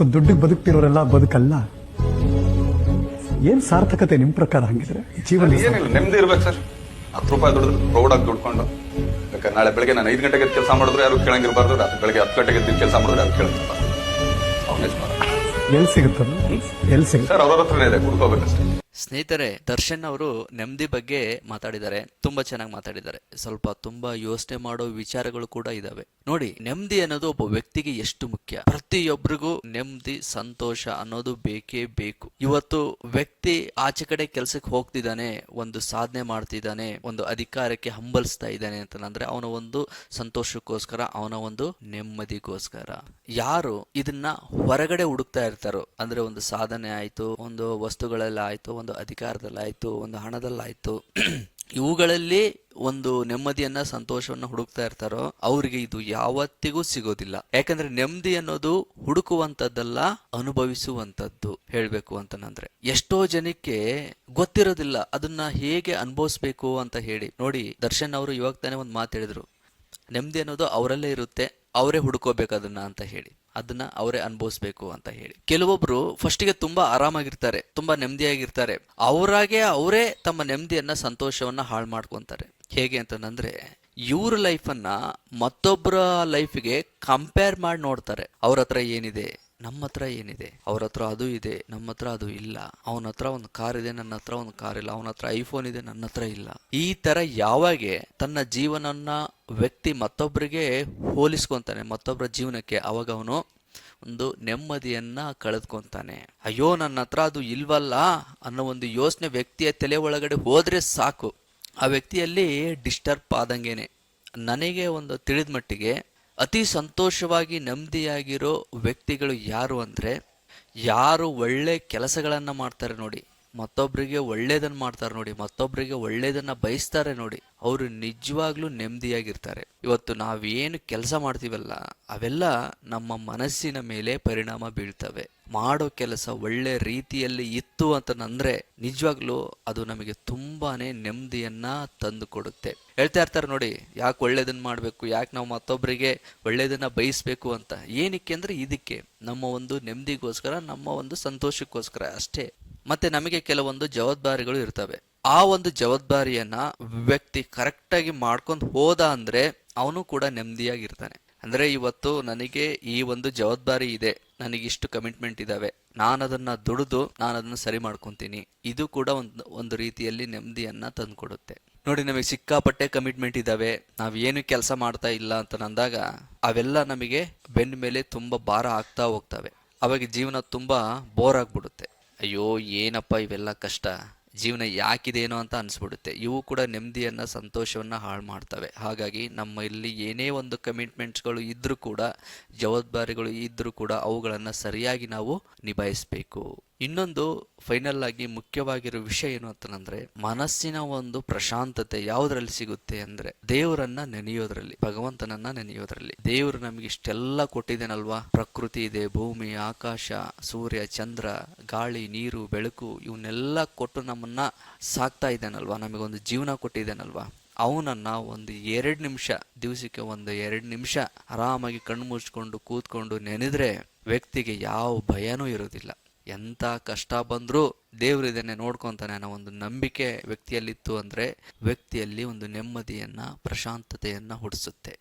So ದುಡ್ಡಿಗೆ ಬದುಕ್ತಿರೋರೆಲ್ಲ ಬದುಕಲ್ಲ? ಏನ್ ಸಾರ್ಥಕತೆ ನಿಮ್ ಪ್ರಕಾರ ಹಂಗಿದ್ರೆ? ಜೀವನ ಏನಿಲ್ಲ ನೆಮ್ಮದಿ ಇರ್ಬೇಕು ಸರ್. ಹತ್ತು ರೂಪಾಯಿ ದುಡಿದ್ರು ಪ್ರೌಡಾಗಿ ದುಡ್ಕೊಂಡು. ಬೇಕಾದ್ರೆ ನಾಳೆ ಬೆಳಗ್ಗೆ ನಾನು ಐದು ಗಂಟೆಗೆ ಕೆಲಸ ಮಾಡಿದ್ರೆ ಯಾರು ಕೇಳಂಗಿರ್ಬಾರ್ದು ರಾತ್ರಿ ಬೆಳಗ್ಗೆ ಹತ್ತು ಗಂಟೆಗೆ ಕೆಲಸ ಮಾಡಿದ್ರೆ ಯಾರು ಕೇಳಂಗಿರ್ಬಾರ್ದು. ಎಲ್ಲಿ ಸಿಗುತ್ತಲ್ಲ ಎಲ್ ಸಿಗುತ್ತೆ ಸರ್ ಅವ್ರ ಹತ್ರನೇ ಇದೆ ಹುಡ್ಕೋಬೇಕಷ್ಟೇ. ಸ್ನೇಹಿತರೆ, ದರ್ಶನ್ ಅವರು ನೆಮ್ಮದಿ ಬಗ್ಗೆ ಮಾತಾಡಿದ್ದಾರೆ, ತುಂಬಾ ಚೆನ್ನಾಗಿ ಮಾತಾಡಿದ್ದಾರೆ. ಸ್ವಲ್ಪ ತುಂಬಾ ಯೋಚನೆ ಮಾಡೋ ವಿಚಾರಗಳು ಕೂಡ ಇದಾವೆ. ನೋಡಿ, ನೆಮ್ಮದಿ ಅನ್ನೋದು ಒಬ್ಬ ವ್ಯಕ್ತಿಗೆ ಎಷ್ಟು ಮುಖ್ಯ? ಪ್ರತಿಯೊಬ್ಬರಿಗೂ ನೆಮ್ಮದಿ, ಸಂತೋಷ ಅನ್ನೋದು ಬೇಕೇ ಬೇಕು. ಇವತ್ತು ವ್ಯಕ್ತಿ ಆಚೆ ಕಡೆ ಕೆಲ್ಸಕ್ಕೆ ಹೋಗ್ತಿದ್ದಾನೆ, ಒಂದು ಸಾಧನೆ ಮಾಡ್ತಿದ್ದಾನೆ, ಒಂದು ಅಧಿಕಾರಕ್ಕೆ ಹಂಬಲಿಸ್ತಾ ಇದ್ದಾನೆ ಅಂತಂದ್ರೆ ಅವನ ಒಂದು ಸಂತೋಷಕ್ಕೋಸ್ಕರ, ಅವನ ಒಂದು ನೆಮ್ಮದಿಗೋಸ್ಕರ. ಯಾರು ಇದನ್ನ ಹೊರಗಡೆ ಹುಡುಕ್ತಾ ಇರ್ತಾರೋ, ಅಂದ್ರೆ ಒಂದು ಸಾಧನೆ ಆಯ್ತು, ಒಂದು ವಸ್ತುಗಳೆಲ್ಲ ಆಯ್ತು ಒಂದು ಅಧಿಕಾರದಲ್ಲಾಯಿತು, ಒಂದು ಹಣದಲ್ಲಾಯಿತು, ಇವುಗಳಲ್ಲಿ ಒಂದು ನೆಮ್ಮದಿಯನ್ನ, ಸಂತೋಷವನ್ನ ಹುಡುಕ್ತಾ ಇರ್ತಾರೋ ಅವರಿಗೆ ಇದು ಯಾವತ್ತಿಗೂ ಸಿಗೋದಿಲ್ಲ. ಯಾಕಂದ್ರೆ ನೆಮ್ಮದಿ ಅನ್ನೋದು ಹುಡುಕುವಂತದ್ದಲ್ಲ, ಅನುಭವಿಸುವಂತದ್ದು ಹೇಳಬೇಕು ಅಂತಂದ್ರೆ ಎಷ್ಟೋ ಜನಕ್ಕೆ ಗೊತ್ತಿರೋದಿಲ್ಲ, ಅದನ್ನ ಹೇಗೆ ಅನುಭವಿಸ್ಬೇಕು ಅಂತ ಹೇಳಿ. ನೋಡಿ, ದರ್ಶನ್ ಅವರು ಇವಾಗ ತಾನೇ ಒಂದು ಹೇಳಿದ್ರು. ನೆಮ್ಮದಿ ಅನ್ನೋದು ಅವರಲ್ಲೇ ಇರುತ್ತೆ, ಅವರೇ ಹುಡುಕೋಬೇಕು ಅದನ್ನ ಅಂತ ಹೇಳಿ. ಅದನ್ನ ಅವರೇ ಅನುಭವಿಸ್ಬೇಕು ಅಂತ ಹೇಳಿ. ಕೆಲವೊಬ್ರು ಫಸ್ಟಿಗೆ ತುಂಬಾ ಆರಾಮಾಗಿರ್ತಾರೆ, ತುಂಬಾ ನೆಮ್ಮದಿಯಾಗಿರ್ತಾರೆ. ಅವರಾಗೆ ಅವರೇ ತಮ್ಮ ನೆಮ್ಮದಿಯನ್ನ, ಸಂತೋಷವನ್ನ ಹಾಳು ಮಾಡ್ಕೊಂತಾರೆ. ಹೇಗೆ ಅಂತಂದ್ರೆ, ಇವ್ರ ಲೈಫನ್ನ ಮತ್ತೊಬ್ಬರ ಲೈಫ್ಗೆ ಕಂಪೇರ್ ಮಾಡಿ ನೋಡ್ತಾರೆ. ಅವ್ರ ಹತ್ರ ಏನಿದೆ? ನಮ್ಮ ಹತ್ರ ಏನಿದೆ? ಅವ್ರ ಹತ್ರ ಅದು ಇದೆ ನಮ್ಮ ಹತ್ರ ಅದು ಇಲ್ಲ. ಅವನ ಹತ್ರ ಒಂದು ಕಾರ್ ಇದೆ ನನ್ನ ಹತ್ರ ಒಂದು ಕಾರ್ ಇಲ್ಲ. ಅವನ ಹತ್ರ ಐಫೋನ್ ಇದೆ ನನ್ನ ಹತ್ರ ಇಲ್ಲ. ಈ ತರ ಯಾವಾಗೆ ತನ್ನ ಜೀವನನ್ನ ವ್ಯಕ್ತಿ ಮತ್ತೊಬ್ಬರಿಗೆ ಹೋಲಿಸ್ಕೊಂತಾನೆ ಮತ್ತೊಬ್ಬರ ಜೀವನಕ್ಕೆ, ಅವಾಗ ಅವನು ಒಂದು ನೆಮ್ಮದಿಯನ್ನ ಕಳೆದ್ಕೊಂತಾನೆ. ಅಯ್ಯೋ ನನ್ನ ಹತ್ರ ಅದು ಇಲ್ವಲ್ಲ ಅನ್ನೋ ಒಂದು ಯೋಚನೆ ವ್ಯಕ್ತಿಯ ತಲೆ ಒಳಗಡೆ ಹೋದ್ರೆ ಸಾಕು. ಆ ವ್ಯಕ್ತಿಯಲ್ಲಿ ಡಿಸ್ಟರ್ಬ್ ಆದಂಗೇನೆ. ನನಗೆ ಒಂದು ತಿಳಿದ ಮಟ್ಟಿಗೆ ಅತಿ ಸಂತೋಷವಾಗಿ ನೆಮ್ಮದಿಯಾಗಿರೋ ವ್ಯಕ್ತಿಗಳು ಯಾರು ಅಂದರೆ ಯಾರು ಒಳ್ಳೆ ಕೆಲಸಗಳನ್ನು ಮಾಡ್ತಾರೆ ನೋಡಿ. ಮತ್ತೊಬ್ಬರಿಗೆ ಒಳ್ಳೇದನ್ನು ಮಾಡ್ತಾರೆ ನೋಡಿ ಮತ್ತೊಬ್ಬರಿಗೆ ಒಳ್ಳೇದನ್ನು ಬಯಸ್ತಾರೆ ನೋಡಿ, ಅವರು ನಿಜವಾಗ್ಲೂ ನೆಮ್ಮದಿಯಾಗಿರ್ತಾರೆ. ಇವತ್ತು ನಾವೇನು ಕೆಲಸ ಮಾಡ್ತೀವಲ್ಲ, ಅವೆಲ್ಲ ನಮ್ಮ ಮನಸ್ಸಿನ ಮೇಲೆ ಪರಿಣಾಮ ಬೀಳ್ತವೆ. ಮಾಡೋ ಕೆಲಸ ಒಳ್ಳೆ ರೀತಿಯಲ್ಲಿ ಇತ್ತು ಅಂತಂದ್ರೆ ನಿಜವಾಗ್ಲೂ ಅದು ನಮಗೆ ತುಂಬಾನೇ ನೆಮ್ಮದಿಯನ್ನ ತಂದು ಕೊಡುತ್ತೆ ಹೇಳ್ತಾ ಇರ್ತಾರೆ ನೋಡಿ, ಯಾಕೆ ಒಳ್ಳೇದನ್ನ ಮಾಡಬೇಕು, ಯಾಕೆ ನಾವು ಮತ್ತೊಬ್ಬರಿಗೆ ಒಳ್ಳೇದನ್ನ ಬಯಸ್ಬೇಕು ಅಂತ. ಏನಕ್ಕೆ ಅಂದ್ರೆ ಇದಕ್ಕೆ ನಮ್ಮ ಒಂದು ನೆಮ್ಮದಿಗೋಸ್ಕರ, ನಮ್ಮ ಒಂದು ಸಂತೋಷಕ್ಕೋಸ್ಕರ ಅಷ್ಟೇ. ಮತ್ತೆ ನಮಗೆ ಕೆಲವೊಂದು ಜವಾಬ್ದಾರಿಗಳು ಇರ್ತವೆ. ಆ ಒಂದು ಜವಾಬ್ದಾರಿಯನ್ನ ವ್ಯಕ್ತಿ ಕರೆಕ್ಟಾಗಿ ಮಾಡ್ಕೊಂಡು ಹೋದ ಅಂದ್ರೆ ಅವನು ಕೂಡ ನೆಮ್ಮದಿಯಾಗಿರ್ತಾನೆ. ಅಂದ್ರೆ ಇವತ್ತು ನನಗೆ ಈ ಒಂದು ಜವಾಬ್ದಾರಿ ಇದೆ. ನನಗೆ ಇಷ್ಟು ಕಮಿಟ್ಮೆಂಟ್ ಇದಾವೆ. ನಾನು ಅದನ್ನ ದುಡಿದು ನಾನು ಅದನ್ನ ಸರಿ ಮಾಡ್ಕೊಂತೀನಿ. ಇದು ಕೂಡ ಒಂದು ಒಂದು ರೀತಿಯಲ್ಲಿ ನೆಮ್ಮದಿಯನ್ನ ತಂದ್ಕೊಡುತ್ತೆ. ನೋಡಿ, ನಮಗೆ ಸಿಕ್ಕಾಪಟ್ಟೆ ಕಮಿಟ್ಮೆಂಟ್ ಇದಾವೆ. ನಾವ್ ಏನು ಕೆಲಸ ಮಾಡ್ತಾ ಇಲ್ಲ ಅಂತ ಅಂದಾಗ ಅವೆಲ್ಲ ನಮಗೆ ಬೆನ್ನ ಮೇಲೆ ತುಂಬಾ ಭಾರ ಆಗ್ತಾ ಹೋಗ್ತವೆ. ಅವಾಗ ಜೀವನ ತುಂಬಾ ಬೋರ್ ಆಗ್ಬಿಡುತ್ತೆ. ಅಯ್ಯೋ, ಏನಪ್ಪ ಇವೆಲ್ಲ ಕಷ್ಟ? ಜೀವನ ಯಾಕಿದೇನೋ ಅಂತ ಅನಿಸ್ಬಿಡುತ್ತೆ. ಇವು ಕೂಡ ನೆಮ್ಮದಿಯನ್ನು, ಸಂತೋಷವನ್ನು ಹಾಳು ಮಾಡ್ತವೆ. ಹಾಗಾಗಿ ನಮ್ಮ ಇಲ್ಲಿ ಏನೇ ಒಂದು ಕಮಿಟ್ಮೆಂಟ್ಸ್ಗಳು ಇದ್ದರೂ ಕೂಡ, ಜವಾಬ್ದಾರಿಗಳು ಇದ್ದರೂ ಕೂಡ, ಅವುಗಳನ್ನು ಸರಿಯಾಗಿ ನಾವು ನಿಭಾಯಿಸಬೇಕು. ಇನ್ನೊಂದು ಫೈನಲ್ ಆಗಿ ಮುಖ್ಯವಾಗಿರೋ ವಿಷಯ ಏನು ಅಂತಂದ್ರೆ, ಮನಸ್ಸಿನ ಒಂದು ಪ್ರಶಾಂತತೆ ಯಾವುದರಲ್ಲಿ ಸಿಗುತ್ತೆ ಅಂದ್ರೆ, ದೇವರನ್ನ ನೆನೆಯೋದ್ರಲ್ಲಿ, ಭಗವಂತನನ್ನ ನೆನೆಯೋದ್ರಲ್ಲಿ. ದೇವರು ನಮಗೆ ಇಷ್ಟೆಲ್ಲ ಕೊಟ್ಟಿದ್ದೇನಲ್ವಾ ಪ್ರಕೃತಿ ಇದೆ, ಭೂಮಿ, ಆಕಾಶ, ಸೂರ್ಯ, ಚಂದ್ರ, ಗಾಳಿ, ನೀರು, ಬೆಳಕು, ಇವನ್ನೆಲ್ಲ ಕೊಟ್ಟು ನಮ್ಮನ್ನ ಸಾಕ್ತಾ ನಮಗೆ ನಮಗೊಂದು ಜೀವನ ಕೊಟ್ಟಿದ್ದಾನಲ್ವಾ? ಅವನನ್ನ ಒಂದು ಎರಡು ನಿಮಿಷ, ದಿವಸಕ್ಕೆ ಒಂದು ಎರಡು ನಿಮಿಷ ಆರಾಮಾಗಿ ಕಣ್ಣು ಮುಚ್ಕೊಂಡು ಕೂತ್ಕೊಂಡು ನೆನೆದ್ರೆ ವ್ಯಕ್ತಿಗೆ ಯಾವ ಭಯನೂ ಇರೋದಿಲ್ಲ. ಎಂಥ ಕಷ್ಟ ಬಂದರೂ ದೇವ್ರ ಇದನ್ನೇ ನೋಡ್ಕೊಂತಾನೆ ಅನ್ನೋ ಒಂದು ನಂಬಿಕೆ ವ್ಯಕ್ತಿಯಲ್ಲಿತ್ತು ಅಂದ್ರೆ ವ್ಯಕ್ತಿಯಲ್ಲಿ ಒಂದು ನೆಮ್ಮದಿಯನ್ನ, ಪ್ರಶಾಂತತೆಯನ್ನು ಹುಟ್ಟಿಸುತ್ತೆ.